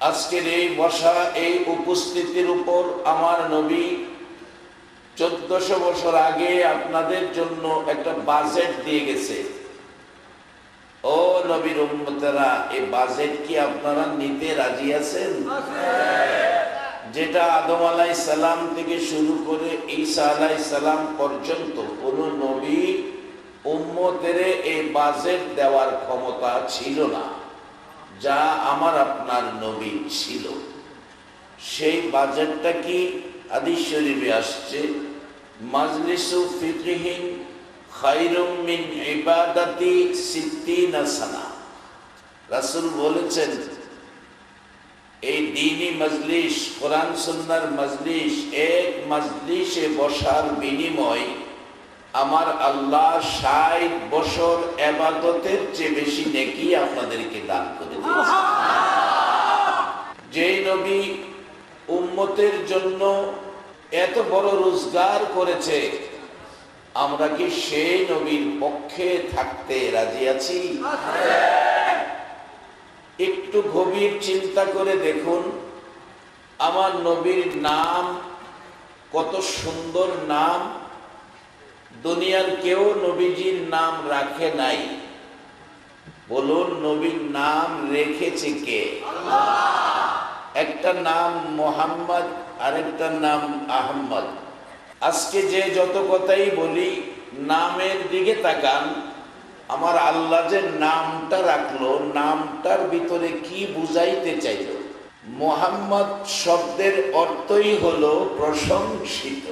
আজকের এই বসা এই উপস্থিতির উপর আমার নবী চোদ্দশো বছর আগে আপনাদের জন্য একটা বাজেট দিয়ে গেছে। ও নবীর উম্মতেরা, এই বাজেট কি আপনারা নিতে রাজি আছেন? যেটা আদম আলাই সালাম থেকে শুরু করে ঈসা আলাই সালাম পর্যন্ত কোন নবী উম্মতের এই বাজেট দেওয়ার ক্ষমতা ছিল না। যা আমার আপনার নবী ছিল। সেই বাজেটটা কি হাদিস শরীফে আসছে? মাজলিসু ফিকহিন খায়রুম মিন ইবাদাতি সিদ্দিনা সানা রাসূল বলেছেন, এই দিনী মজলিস, কোরআন সুন্নার মজলিস, এক মজলিসে বসার বিনিময় আমার আল্লাহ ষাট বছর এবাদতের চেয়ে বেশি নেকি আপনাদেরকে দান করে যে নবী উম্মতের জন্য এত বড় রোজগার করেছে, আমরা কি সেই নবীর পক্ষে থাকতে রাজি আছি? একটু গভীর চিন্তা করে দেখুন, আমার নবীর নাম কত সুন্দর নাম। দুনিয়ার কেউ নবীজির নাম রাখে নাই। বলুন নবীর নাম রেখেছে কে? একটা নাম মোহাম্মদ আরেকটা নাম আহম্মদ। আজকে যে যত কথাই বলি নামের দিকে তাকান। আমার আল্লাহ যে নামটা রাখল নামটার ভিতরে কি বুঝাইতে চাইল? মোহাম্মদ শব্দের অর্থই হলো প্রশংসিত।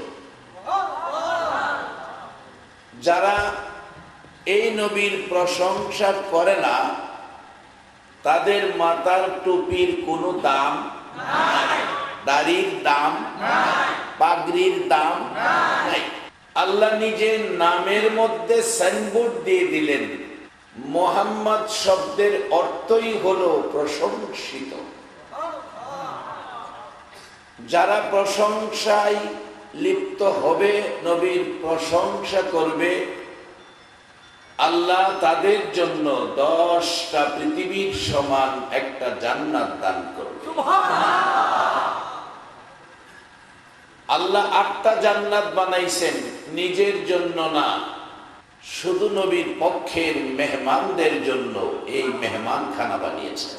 যারা এই নবীর প্রশংসা করে না, তাদের মাতার টুপির কোনো দাম দাড়ির দাম পাগড়ির দাম নাই। আল্লাহ নিজের নামের মধ্যে সাইনবোর্ড দিয়ে দিলেন, মোহাম্মদ শব্দের অর্থই হলো প্রশংসিত। যারা প্রশংসায় লিপ্ত হবে, নবীর প্রশংসা করবে আল্লাহ তাদের জন্য দশটা পৃথিবীর সমান একটা জান্নাত দান করবে। আল্লাহ আটটা জান্নাত বানাইছেন, নিজের জন্য না। শুধু নবীর পক্ষের মেহমানদের জন্য এই মেহমান খানা বানিয়েছেন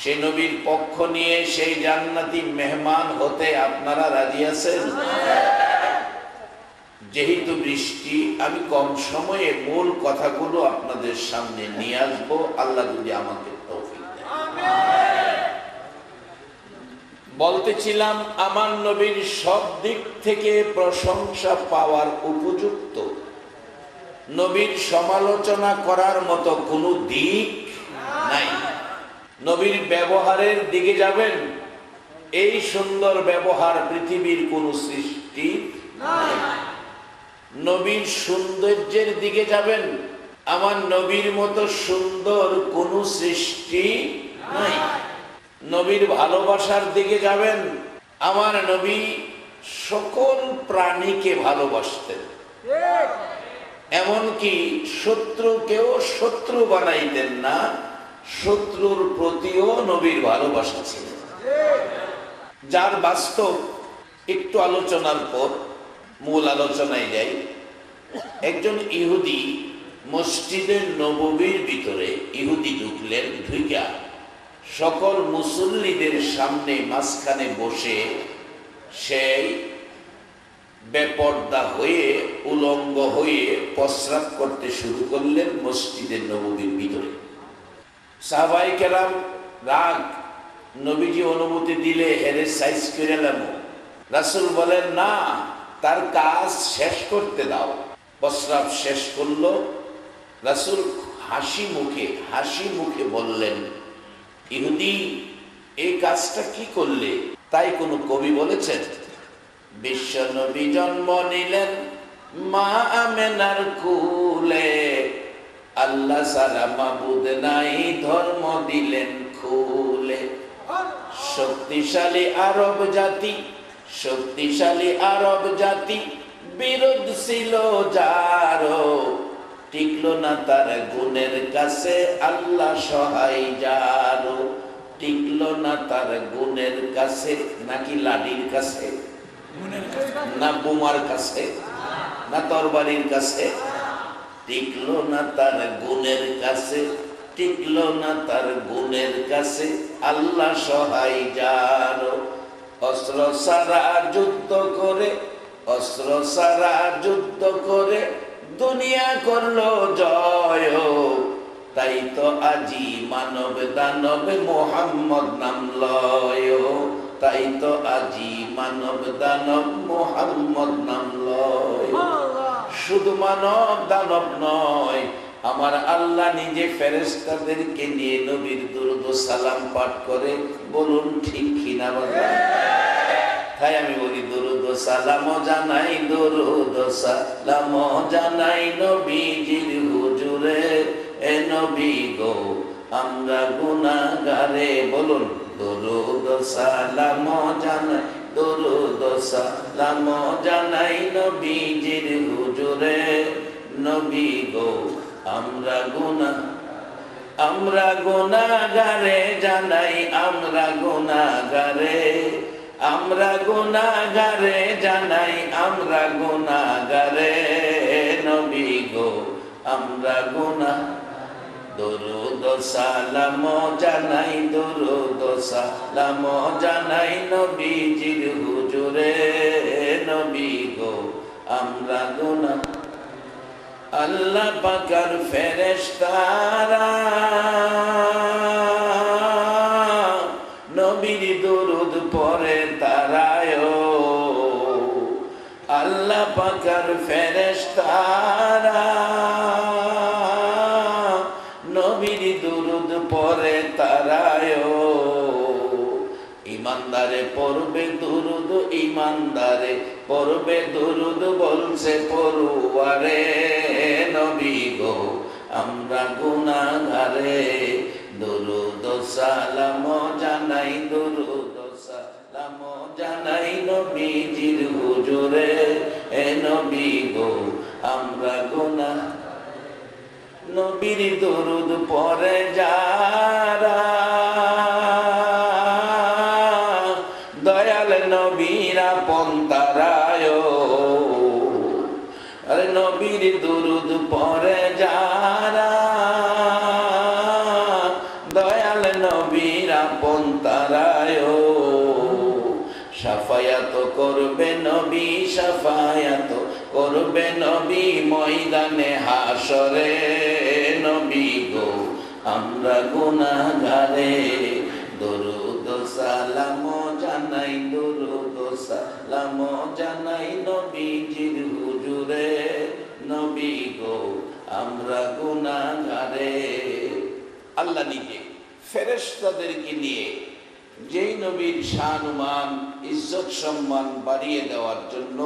সে নবীর পক্ষ নিয়ে সেই জান্নাতি মেহমান হতে আপনারা রাজি আছেন? যেহেতু বৃষ্টি, আমি কম সময়ে মূল কথাগুলো আপনাদের সামনে নিয়ে আসব। আল্লাহ যদি আমাকে বলতেছিলাম, আমার নবীর সব দিক থেকে প্রশংসা পাওয়ার উপযুক্ত। নবীর সমালোচনা করার মতো কোনো দিক নাই। নবীর ব্যবহারের দিকে যাবেন, এই সুন্দর ব্যবহার পৃথিবীর কোন সৃষ্টি নাই। নবীর সৌন্দর্যের দিকে যাবেন। আমার নবীর মতো সুন্দর কোন সৃষ্টি নাই। নবীর ভালোবাসার দিকে যাবেন। আমার নবী সকল প্রাণীকে ভালোবাসতেন। এমনকি শত্রুকেও শত্রু বানাইতেন না, শত্রুর প্রতিও নবীর ভালোবাসা ছিল। যার বাস্তব একটু আলোচনার পর মূল আলোচনায় যাই। একজন ইহুদি মসজিদের নববীর ভিতরে ইহুদি ঢুকলেন, ঢুইকা সকল মুসল্লিদের সামনে মাঝখানে বসে সেই বেপর্দা হয়ে, উলঙ্গ হয়ে প্রস্রাব করতে শুরু করলেন মসজিদের নববীর ভিতরে। সাহবাই কেরাম রাগ, নবীজি অনুমতি দিলে হেরে সাইজ করে রাসুল বলেন, না তার কাজ শেষ করতে দাও। প্রস্রাব শেষ করল। রাসুল হাসি মুখে হাসি মুখে বললেন, ইহুদি এই কাজটা কি করলে? তাই কোনো কবি বলেছেন, বিশ্ব নবী জন্ম নিলেন মা আমেনার কুলে। আল্লাহ সারা মাবুদ নাই, ধর্ম দিলেন খুলে। শক্তিশালী আরব জাতি শক্তিশালী আরব জাতি বিরোধ ছিল যারো টিকলো না তার গুণের কাছে আল্লাহ সহায় যারো টিকল না তার গুণের কাছে নাকি লাডির কাছে? না বোমার কাছে? না তরবারির কাছে? টিকলো না তার গুণের কাছে টিকলো না তার গুণের কাছে আল্লাহ সহায় জানো অস্ত্র সারা যুদ্ধ করে অস্ত্র সারা যুদ্ধ করে দুনিয়া করল জয় তাই তো আজি মানব দানব মোহাম্মদ নাম লয় তাই তো আজি মানব দানব মোহাম্মদ নাম লয় শুধু মানব দানব নয় আমার আল্লাহ নিজে ফেরেস্তাদেরকে নিয়ে নবীর দুরুদ সালাম পাঠ করে বলুন ঠিক কিনা বাবা? তাই আমি বলি, দুরুদ সালাম জানাই, দুরুদ সালাম জানাই নবীজির হুজুরে। এ নবী গো, আমরা গুনাহগারে, বলুন, দুরুদ সালাম জানাই, দুরুদ সালাম জানাই নবীজির হুজুরে। নবী গো আমরা গুনা আমরা গুনাগারে জানাই, আমরা গুনাগারে আমরা গুনাগারে জানাই, আমরা গুনাগারে নবী গো, আমরা গুনা দরুদ সালাম জানাই, দরুদ সালাম জানাই নবীজির হুজুরে। নবী গো, আমরা গুনা আল্লাহ পাকার ফেরেশতারা। নবীর দরুদ পরে তারায় আল্লাহ পাকার ফেরেশতারা। নবীর দরুদ পরে তারায় ইমানদারে পড়বে দুরুদ, ইমানদারে পড়বে দুরুদ বলছে, পড়ুয়ারে নবী গো, আমরা গুনাগারে দুরুদ সালাম জানাই, দুরুদ সালাম জানাই নবীজির হুজুরে। এ নবী গো, আমরা গুনা নবীর দরুদ পরে যারা করবে নবী সাফায়াত করবে নবী ময়দানে হাসরে নবী গো, আমরা গুনাগারে দরুদ সালাম জানাই, দরুদ সালাম জানাই নবীজির হুজুরে। নবী গো, আমরা গুনাগারে আল্লাহ নিজে ফেরেশতাদেরকে নিয়ে যেই নবীর শানুমান ইজ্জত সম্মান বাড়িয়ে দেওয়ার জন্য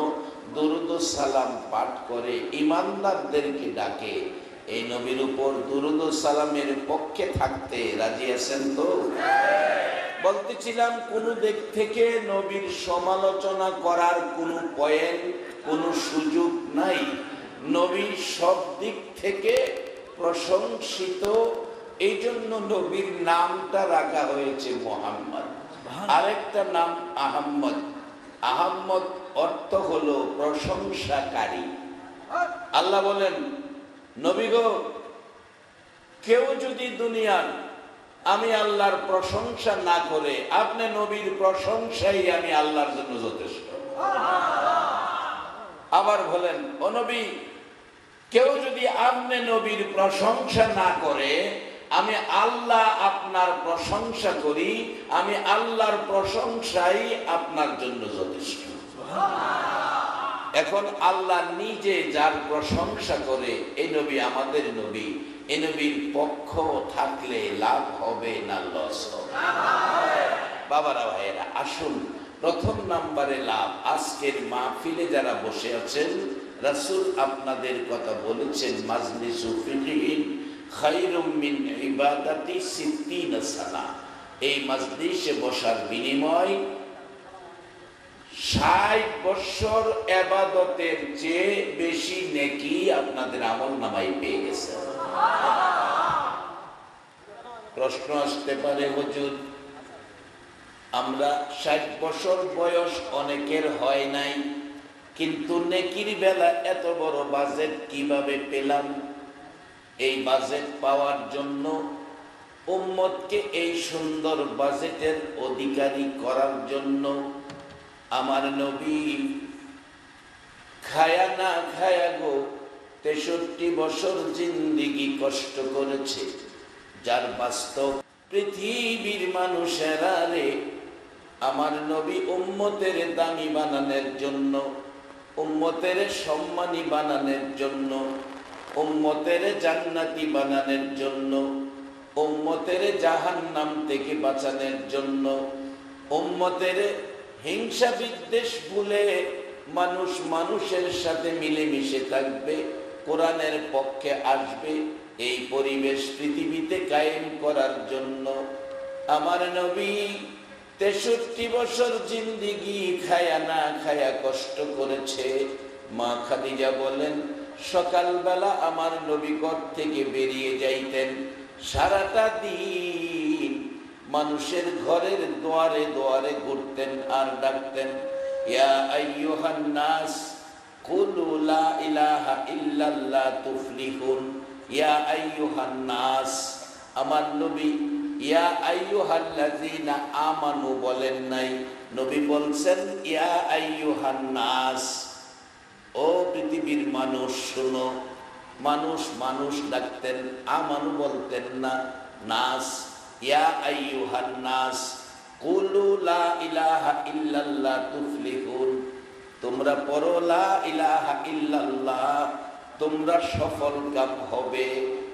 দুরুদ সালাম পাঠ করে ইমানদারদেরকে ডাকে। এই নবীর উপর দুরুদ সালামের পক্ষে থাকতে রাজি আছেন তো? বলতেছিলাম, কোন দিক থেকে নবীর সমালোচনা করার কোনো পয়েন্ট, কোনো সুযোগ নাই। নবীর সব দিক থেকে প্রশংসিত এই জন্য নবীর নামটা রাখা হয়েছে মোহাম্মদ। আরেকটা নাম আহম্মদ। আহম্মদ অর্থ হলো প্রশংসাকারী। আল্লাহ বলেন নবী গো কেউ যদি দুনিয়ার আমি আল্লাহর প্রশংসা না করে আপনি নবীর প্রশংসাই আমি আল্লাহর জন্য যথেষ্ট। আবার বলেন ও নবী কেউ যদি আপনি নবীর প্রশংসা না করে আমি আল্লাহ আপনার প্রশংসা করি, আমি আল্লাহর প্রশংসাই আপনার জন্য যথেষ্ট। এখন আল্লাহ নিজে যার প্রশংসা করে এই নবী আমাদের নবী এই নবীর পক্ষ থাকলে লাভ হবে না লস হবে। বাবারা, ভাইয়েরা, আসুন, প্রথম নাম্বারে লাভ। আজকের মাহফিলে যারা বসে আছেন, রাসুল আপনাদের কথা বলেছেন, মাজলিসু ফিকহিন খায়রুম মিন ইবাদাতি সিত্তিনা সানা। এই মাজলিসে বসার বিনিময় ষাট বৎসর এবাদতের চেয়ে বেশি নেকি আপনাদের আমল নামাই পেয়ে গেছে। প্রশ্ন আসতে পারে, হুজুর, আমরা ষাট বছর বয়স অনেকের হয় নাই, কিন্তু নেকির বেলা এত বড় বাজেট কীভাবে পেলাম? এই বাজেট পাওয়ার জন্য উম্মতকে এই সুন্দর বাজেটের অধিকারী করার জন্য আমার নবী খায়া না খায়া গো, তেষট্টি বছর জিন্দিগি কষ্ট করেছে। যার বাস্তব পৃথিবীর মানুষেরা রে, আমার নবী উম্মতের দামি বানানোর জন্য, উম্মতের সম্মানী বানানোর জন্য উম্মতের জান্নাতি বানানোর জন্য, উম্মতের জাহান্নাম থেকে বাঁচানোর জন্য, উম্মতের হিংসা বিদ্বেষ ভুলে মানুষ মানুষের সাথে মিলেমিশে থাকবে, কোরআনের পক্ষে আসবে, এই পরিবেশ পৃথিবীতে কায়েম করার জন্য। আমার নবী তেষট্টি বছর জিন্দিগি খায়া না খায়া কষ্ট করেছে। মা খাদিজা বলেন সকালবেলা আমার নবী ঘর থেকে বেরিয়ে যাইতেন। সারাটা দিন মানুষের ঘরের দোয়ারে দোয়ারে ঘুরতেন আর ডাকতেন, ইয়া নাস লা ইলাহা ইয়া আমার নবী, ইয়া আমানু বলেন নাই। নবী বলছেন, ইয়া আইয়ুহান নাস ও পৃথিবীর মানুষ, শুনো। মানুষ মানুষ ডাকতেন, আমানু বলতেন না, নাস, ইয়া আইয়ুহান নাস, কুলু লা ইলাহা ইল্লাল্লাহ তুফলিহুন। তোমরা পড়ো লা ইলাহা ইল্লাল্লাহ, তোমরা সফল কাম হবে,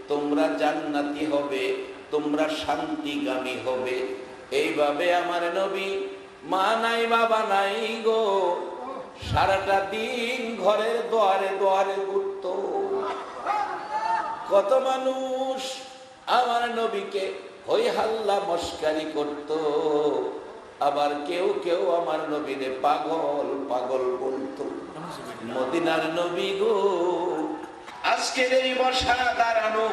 তোমরা জান্নাতি হবে, তোমরা শান্তিগামী হবে। এইভাবে আমার নবী, মা নাই, বাবা নাই গো। সারাটা দিন ঘরের দোয়ারে দোয়ারে ঘুরত। কত মানুষ আমার নবীকে হই হাল্লা মস্কারি করত। আবার কেউ কেউ আমার নবীরে পাগল পাগল বলতো। মদিনার নবী গো, আজকের এই বসা দাঁড়ানো,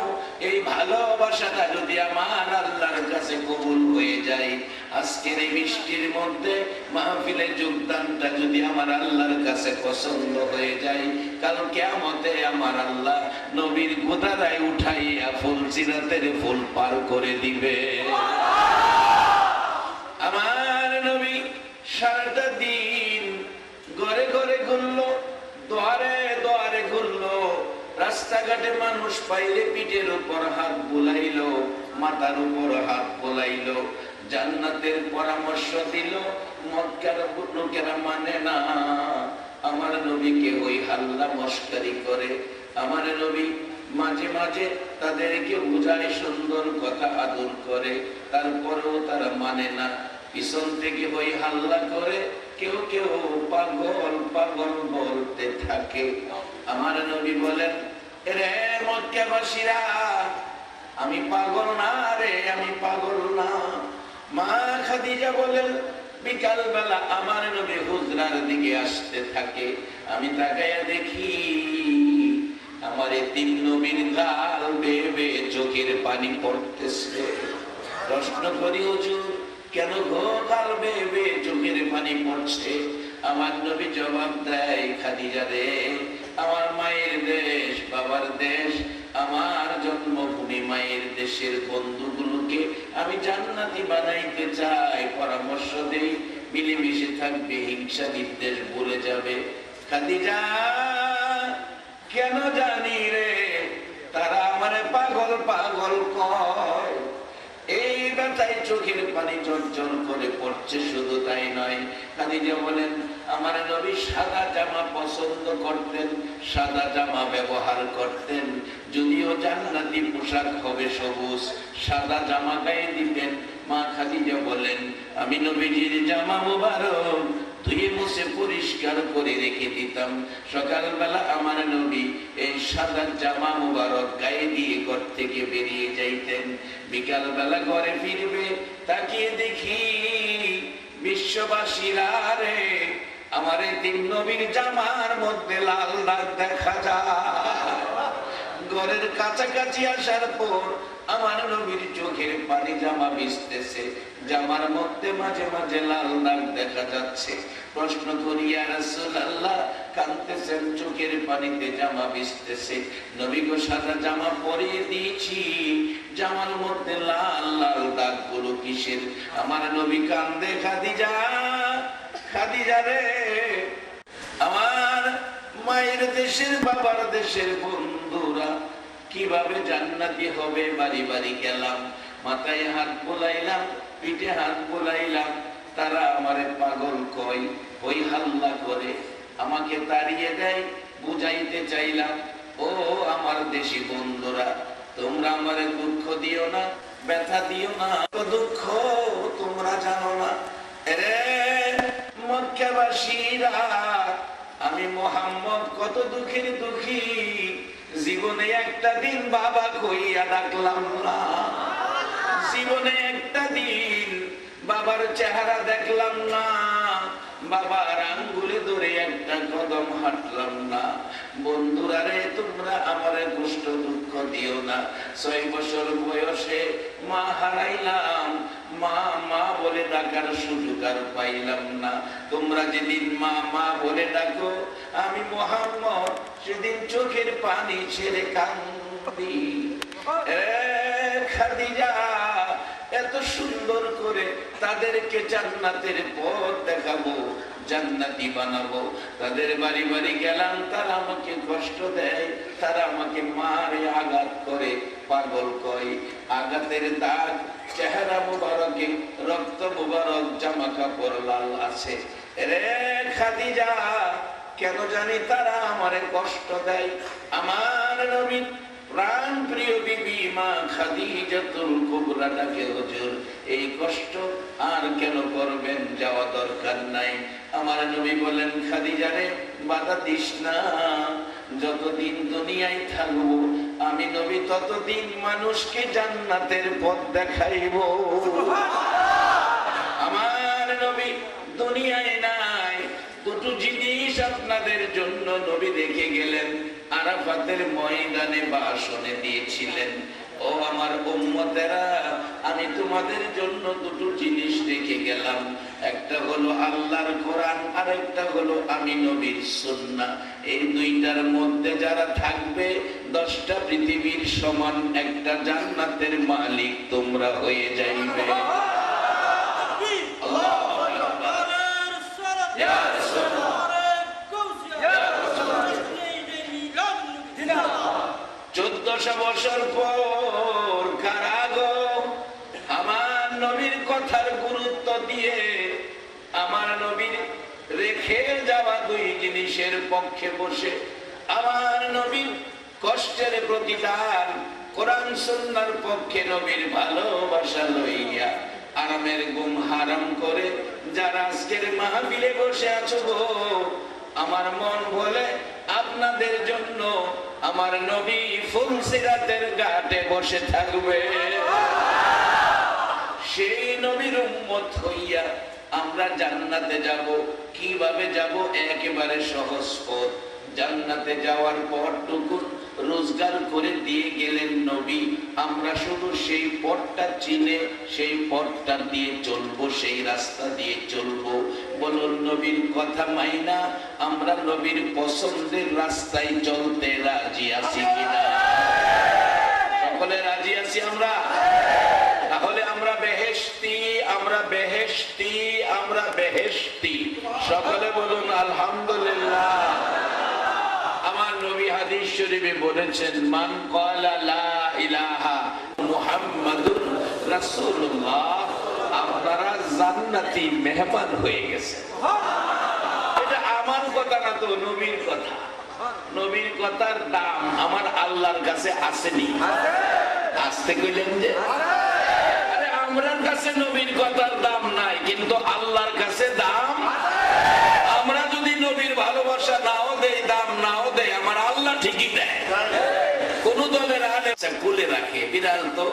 এই ভালোবাসাটা যদি আমার আল্লাহর কাছে কবুল হয়ে যায় আজকের এই বৃষ্টির মধ্যে মাহফিলের যোগদানটা যদি আমার আল্লাহর কাছে পছন্দ হয়ে যায় কাল কেমতে আমার আল্লাহ নবীর গোদারায় উঠাইয়া ফুল চিরাতের ফুল পার করে দিবে। আমার নবী সারাটা দিন ঘরে ঘরে ঘুরলো, দোয়ারে দোয়ারে ঘুরলো, রাস্তাঘাটে মানুষ পাইলে পিঠের উপর হাত বুলাইলো, মাথার উপর হাত বুলাইলো। জান্নাতের পরামর্শ দিল, মক্কার লোকেরা মানে না। আমার নবীকে ওই হাল্লা মস্কারি করে। আমার নবী মাঝে মাঝে তাদেরকে বুঝায়, সুন্দর কথা আদর করে। তারপরেও তারা মানে না। পিছন থেকে ওই হাল্লা করে কেউ কেউ পাগল পাগল বলতে থাকে। আমার নবী বলেন রে মক্কাবাসীরা, আমি পাগল না রে, আমি পাগল না। মা খাদিজা বলেন বিকাল বেলা আমার নবী হুজরার দিকে আসতে থাকে। আমি দেখি, আমার এই তিন নবীর গাল বেয়ে চোখের পানি পড়তেছে। প্রশ্ন করি, হুজুর, কেন গো গাল বেয়ে চোখের পানি পড়ছে? আমার নবী জবাব দেয়, খাদিজা রে, আমার মায়ের দেশ, বাবার দেশ, আমার জন্মভূমি মায়ের দেশের বন্ধুগুলোকে আমি জান্নাতি বানাইতে চাই, পরামর্শ দেই, মিলেমিশে থাকবে, হিংসা নির্দেশ ভুলে যাবে। খাদিজা, কেন জানি রে, তারা আমার পাগল পাগল কয় ব্যথায় চোখের পানি জর্জর করে পড়ছে, শুধু তাই নয়। খাদিজা বলেন, আমার নবী সাদা জামা পছন্দ করতেন, সাদা জামা ব্যবহার করতেন। যদিও জান্নাতি পোশাক হবে সবুজ, সাদা জামা গায়ে দিতেন। মা খাদিজা বলেন, আমি নবীজির জামা মুবারক ধুয়ে মুছে পরিষ্কার করে রেখে দিতাম। সকালবেলা আমার নবী এই সাদা জামা মুবারক গায়ে দিয়ে ঘর থেকে বেরিয়ে যাইতেন। বিকালবেলা ঘরে ফিরবে, তাকিয়ে দেখি বিশ্ববাসীরা রে, আমার তিন নবীর জামার মধ্যে লাল দাগ দেখা যায়। ঘরের কাছাকাছি আসার পর আমার নবীর চোখের পানি জামা ভিজতেছে। জামার মধ্যে মাঝে মাঝে লাল দাগ দেখা যাচ্ছে। প্রশ্ন করিয়া রাসূলুল্লাহ, কাঁদতেছেন, চোখের পানিতে জামা ভিজতেছে। নবী গো, সাদা জামা পরিয়ে দিয়েছি। জামার মধ্যে লাল লাল দাগগুলো কিসের? আমার নবী কান্দে, খাদিজা খাদিজা রে, আমার মায়ের দেশের, বাবার দেশের বন্ধুরা, কীভাবে জান্নাতি হবে? বাড়ি বাড়ি গেলাম, মাথায় হাত বোলাইলাম, পিঠে হাত বোলাইলাম। তারা আমারে পাগল কয়, ওই হাল্লা করে আমাকে তাড়িয়ে দেয়, বুঝাইতে চাইলাম, ও আমার দেশি বন্ধুরা, তোমরা আমারে দুঃখ দিও না, ব্যথা দিও না দুঃখ তোমরা জানো না। রে মক্কাবাসীরা, আমি মোহাম্মদ কত দুঃখের দুঃখী জীবনে একটা দিন বাবা কইয়া ডাকলাম না। জীবনে একটা দিন বাবার চেহারা দেখলাম না। বাবার আঙ্গুলে ধরে একটা কদম হাঁটলাম না। বন্ধুরা রে, তোমরা আমারে কষ্ট দুঃখ দিও না। ছয় বছর বয়সে মা হারাইলাম। মা মা বলে ডাকার সুযোগ আর পাইলাম না। তোমরা যেদিন মা মা বলে ডাকো, আমি মোহাম্মদ সেদিন চোখের পানি ছেড়ে কান্দি খাদিজা, এত সুন্দর করে তাদেরকে জান্নাতের পথ দেখাবো, জান্নাতি বানাবো। তাদের বাড়ি বাড়ি গেলাম, তারা আমাকে কষ্ট দেয়, তারা আমাকে মারে, আঘাত করে, পাগল কয় আঘাতের দাগ, চেহারা মুবারকে, রক্ত মুবারক জামা কাপড় লাল আছে। রে খাদিজা কেন জানি তারা আমারে কষ্ট দেয়? আমার নবী প্রাণ প্রিয় বিবি মা খাদিজাতুল কুবরা ডাকে হুজুর এই কষ্ট আর কেন করবেন? যাওয়া দরকার নাই। আমার নবী বলেন খাদিজা রে বাধা দিস না। যতদিন দুনিয়ায় থাকব আমি নবী ততদিন মানুষকে জান্নাতের পথ দেখাইব। আমার নবী দুনিয়ায় আরাফাতের ময়দানে ভাষণে দিয়েছিলেন। ও আমার উম্মতেরা, আমি তোমাদের জন্য দুটো জিনিস রেখে গেলাম। একটা হলো আল্লাহর কোরআন আর একটা হলো আমি নবীর সুন্নাহ। এই দুইটার মধ্যে যারা থাকবে, দশটা পৃথিবীর সমান একটা জান্নাতের মালিক তোমরা হয়ে যাইবে চোদ্দশো বছর পর কারাগো আমার নবীর কথার গুরুত্ব দিয়ে আমার নবীর রেখে যাওয়া দুই জিনিসের পক্ষে বসে, আমার নবীর কষ্টের প্রতিদান কোরআন সুন্নার পক্ষে নবীর ভালোবাসা লইয়া আরামের গুম হারাম করে যারা আজকের মাহফিলে বসে আছো আমার মন বলে আপনাদের জন্য আমার নবী ফুলসিরাতের ঘাটে বসে থাকবে। সেই নবীর উম্মত হইয়া আমরা জান্নাতে যাব। কীভাবে যাব? একেবারে সহজ পথ। জান্নাতে যাওয়ার পর টুকুন রোজগার করে দিয়ে গেলেন নবী। আমরা শুধু সেই পথটা চিনে, সেই পথটা দিয়ে চলবো, সেই রাস্তা দিয়ে চলবো। বলুন, নবীর কথা মাইনা, আমরা নবীর পছন্দের রাস্তায় চলতে রাজি আছি কিনা? সকলে রাজি আছি আমরা? বেহেশতি, আমরা বেহেশতি। সকলে বলুন, আলহামদুলিল্লাহ। আমার নবী হাদিস শরীফে বলেছেন, মান লা ইলাহা মুহাম্মাদুর রাসূলুল্লাহ, আপনারা জান্নাতি মেহমান হয়ে গেছে এটা আমার কথা না তো নবীর কথা। নবীর কথার দাম আমার আল্লাহর কাছে আসেনি। আসতে কইলেন যে। আমরার কাছে নবীর কথার দাম নাই, কিন্তু আল্লাহর কাছে দাম আমরা যদি নবীর ভালোবাসা নাও দেই, দাম নাও দেই, আমার আল্লাহ ঠিকই দেয়। কোন দলের আলে কুলে রাখে, বিড়াল তো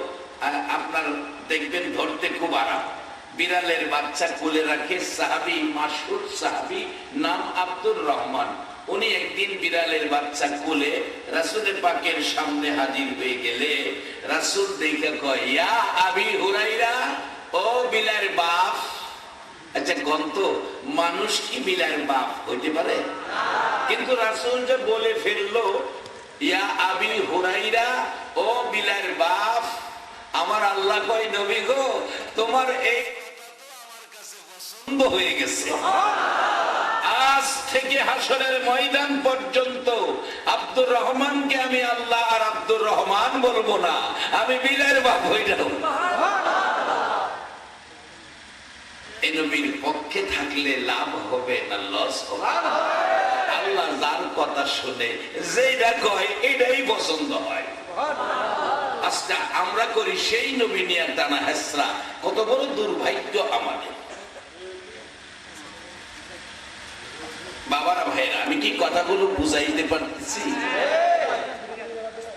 আপনার দেখবেন ধরতে খুব আরাম। বিড়ালের বাচ্চা কুলে রাখে সাহাবি মাসুদ সাহাবি, নাম আব্দুর রহমান। উনি একদিন বিড়ালের বাচ্চা কোলে রাসুলের পাকের সামনে হাজির হয়ে গেলে রাসুল দেখে কয়, ইয়া আবি হুরাইরা, ও বিলার বাপ। আচ্ছা গন্ত, মানুষ কি বিলার বাপ? হইতে পারে? কিন্তু রাসুল যে বলে ফেলল, ইয়া আবি হুরাইরা, ও বিলার বাপ, আমার আল্লাহ কয়, নবী গো, তোমার এই হয়ে গেছে। আজ থেকে হাসরের ময়দান পর্যন্ত আব্দুর রহমানকে আমি আল্লাহ আর আব্দুর রহমান বলব না, আমি বিলার বাপ হয়ে যাব। পক্ষে থাকলে লাভ হবে না, লস হবে আল্লাহ যার কথা শুনে যেটা কয় এটাই পছন্দ হয়। আজকে আমরা করি সেই নবী নিয়ে টানা হেসরা, কত বড় দুর্ভাগ্য আমাদের। বাবারা ভাইরা আমি কি কথাগুলো বুঝাইতে পারতেছি?